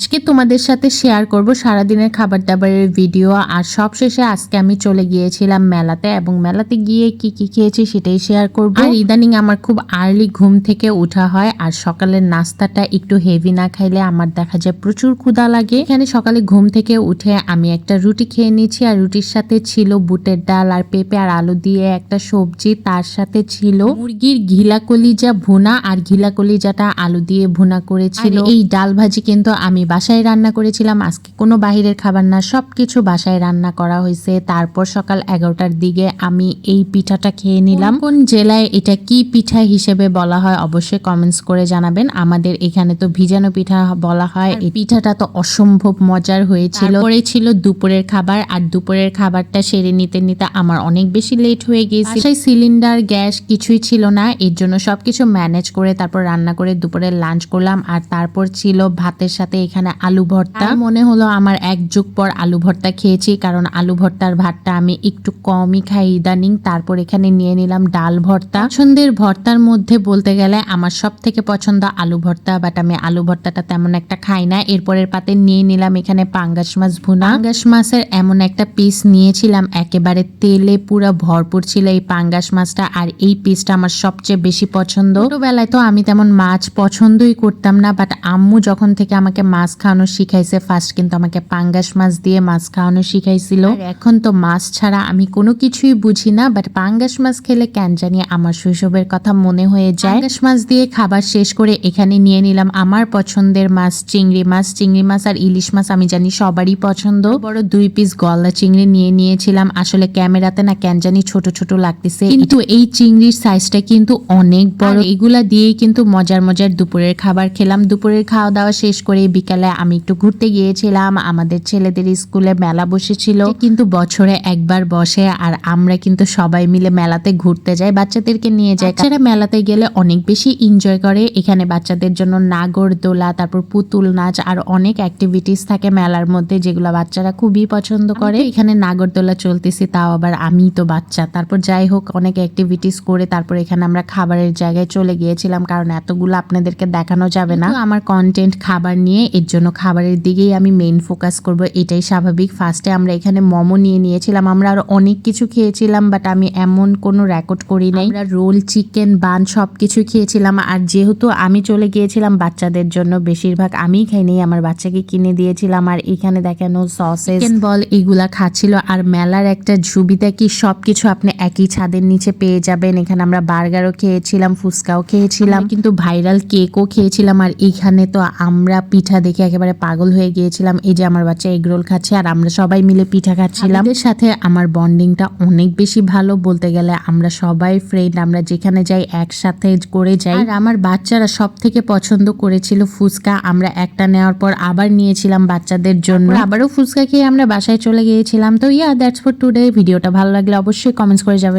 আজকে তোমাদের সাথে শেয়ার করব সারাদিনের খাবার দাবারের ভিডিও আর সবশেষে আজকে আমি চলে গিয়েছিলাম মেলাতে এবং মেলাতে গিয়ে কি কি খেয়েছি সেটাই শেয়ার করব। আর ইদানিং আমার খুব আর্লি ঘুম থেকে ওঠা হয় আর সকালের নাস্তাটা একটু হেভি না খাইলে আমার দেখা যায় প্রচুর ক্ষুধা লাগে। এখানে সকালে ঘুম থেকে উঠে আমি একটা রুটি খেয়ে নিয়েছি আর রুটির সাথে ছিল বুটের ডাল আর পেঁপে আর আলু দিয়ে একটা সবজি তার সাথে ছিল মুরগির ঘিলা কলিজা ভুনা আর ঘিলা কলিজাটা আলু দিয়ে ভুনা করেছিল। এই ডাল ভাজি কিন্তু আমি বাসায় রান্না করেছিলাম আজকে কোনো বাহিরের খাবার না সব কিছু বাসায় রান্না করা হয়েছে তারপর সকাল এগারোটার দিকে আমি এই পিঠাটা খেয়ে নিলাম। কোন জেলায় এটা কি পিঠা হিসেবে বলা হয় অবশ্যই কমেন্টস করে জানাবেন। আমাদের এখানে তো ভিজানো পিঠা বলা হয়। এই পিঠাটা তো অসম্ভব মজার হয়েছিল। পরে ছিল দুপুরের খাবার আর দুপুরের খাবারটা সেরে নিতে নিতে আমার অনেক বেশি লেট হয়ে গিয়েছে। বাসায় সিলিন্ডার গ্যাস কিছুই ছিল না। এর জন্য সবকিছু ম্যানেজ করে তারপর রান্না করে দুপুরে লাঞ্চ করলাম। আর তারপর ছিল ভাতের সাথে এখানে আলু ভর্তা। মনে হলো আমার এক যুগ পর আলু ভর্তা খেয়েছি, কারণ আলু ভর্তার ভাতটা আমি একটু কমই খাই ইদানিং। তারপর এখানে নিয়ে নিলাম ডাল ভর্তা। পছন্দের ভর্তার মধ্যে বলতে গেলে আমার সব থেকে পছন্দ আলু ভর্তা বাট আমি আলু ভর্তাটা তেমন একটা খাই না। এরপরের পাতে নিয়ে নিলাম এখানে পাঙ্গাস মাছ ভুনা। পাঙ্গাস মাছের এমন একটা পিস নিয়েছিলাম, একেবারে তেলে পুরো ভরপুর ছিল এই পাঙ্গাস মাছটা, আর এই পিসটা আমার সবচেয়ে বেশি পছন্দ। ছোটবেলায় তো আমি তেমন মাছ পছন্দই করতাম না বাট আম্মু যখন থেকে আমাকে মাছ খাওয়ানো শিখাইছে। ফার্স্ট কিন্তু আমাকে পাঙ্গাস মাছ দিয়ে মাছ খাওয়ানো শিখাইছিল। এখন তো মাছ ছাড়া আমি কোনো কিছুই বুঝি না বাট পাঙ্গাস মাছ খেলে কেন জানি আমার শৈশবের কথা মনে হয়ে যায়। পাঙ্গাস মাছ দিয়ে খাবার শেষ করে এখানে নিয়ে নিলাম আমার পছন্দের মাছ চিংড়ি মাছ। চিংড়ি মাছ আর ইলিশ মাছ আমি জানি সবারই পছন্দ। বড় দুই পিস গলা চিংড়ি নিয়ে নিয়েছিলাম। আসলে ক্যামেরাতে না কেন জানি ছোট ছোট লাগতেছে। কিন্তু এই চিংড়ির সাইজটা কিন্তু অনেক বড়। এগুলা দিয়েই কিন্তু মজার মজার দুপুরের খাবার খেলাম। দুপুরের খাওয়া দাওয়া শেষ করে বিকালে আমি একটু ঘুরতে গিয়েছিলাম। আমাদের ছেলেদের স্কুলে মেলা বসেছিল। কিন্তু বছরে একবার বসে আর আমরা কিন্তু সবাই মিলে মেলাতে ঘুরতে যাই বাচ্চাদেরকে নিয়ে যাই। বাচ্চারা মেলাতে গেলে অনেক বেশি এনজয় করে। এখানে বাচ্চাদের জন্য নাগর দোলা তারপর পুতুল নাচ আর অনেক অ্যাক্টিভিটিস থাকে মেলার মধ্যে যেগুলো বাচ্চারা খুবই পছন্দ করে। এখানে নাগরদোলা চলতেছে তাও আবার আমি তো বাচ্চা। তারপর যাই হোক অনেক অ্যাক্টিভিটিস করে তারপর এখানে আমরা খাবারের জায়গায় চলে গিয়েছিলাম কারণ এতগুলো আপনাদেরকে দেখানো যাবে না। আমার কন্টেন্ট খাবার নিয়ে এর জন্য খাবারের দিকেই আমি মেইন ফোকাস করব এটাই স্বাভাবিক। ফার্স্টে আমরা এখানে মোমো নিয়ে নিয়েছিলাম আমরা আর অনেক কিছু খেয়েছিলাম বাট আমি এমন কোনো রেকর্ড করি নাই। আমরা রোল চিকেন বান সব কিছু খেয়েছিলাম আর যেহেতু আমি চলে গিয়েছিলাম বাচ্চাদের জন্য বেশিরভাগ আমিই খাইনি আমার বাচ্চাকে কিনে দিয়েছিলাম আর এখানে দেখানো সসেস চিকেন বল এগুলা খাচ্ছিল আর মেলার একটা সুবিধা কি সব কিছু আপনি একই ছাদের নিচে পেয়ে যাবেন। এখানে আমরা বার্গারও খেয়েছিলাম ফুচকাও খেয়েছিলাম কিন্তু ভাইরাল কেকও খেয়েছিলাম আর এখানে তো আমরা পিঠা দেখে একেবারে পাগল হয়ে গিয়েছিলাম। এই যে আমার বাচ্চা এগ রোল খাচ্ছে আর আমরা সবাই মিলে পিঠা খাচ্ছিলাম। এদের সাথে আমার বন্ডিংটা অনেক বেশি ভালো বলতে গেলে আমরা সবাই ফ্রেন্ড আমরা যেখানে যাই একসাথে করে যাই। আর আমার বাচ্চারা সব থেকে পছন্দ করেছিল ফুচকা। আমরা একটা নেওয়ার পর আবার নিয়েছিলাম বাচ্চাদের জন্য। আবারও ফুচকা খেয়ে আমরা বাসায় চলে গিয়েছিলাম। তো ইয়া দ্যাটস ফর টুডে ভিডিওটা ভালো লাগলে অবশ্যই কমেন্টস করে যাবেন